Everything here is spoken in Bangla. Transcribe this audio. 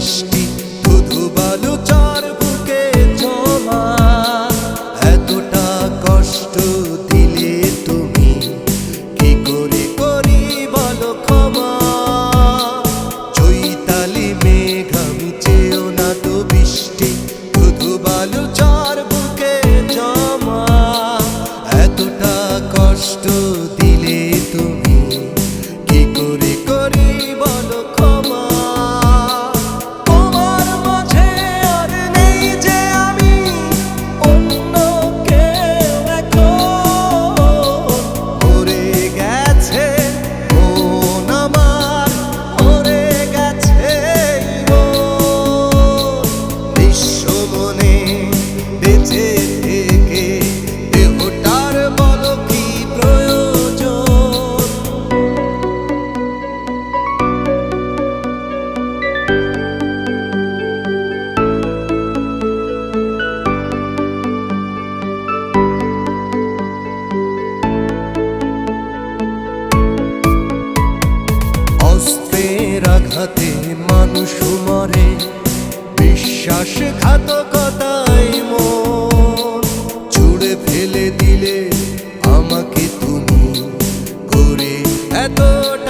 Christi. হাতে মানুষ মরে বিশ্বাসঘাতকতায় মন। জুড়ে ফেলে দিলে আমাকে তুমি করে এতটা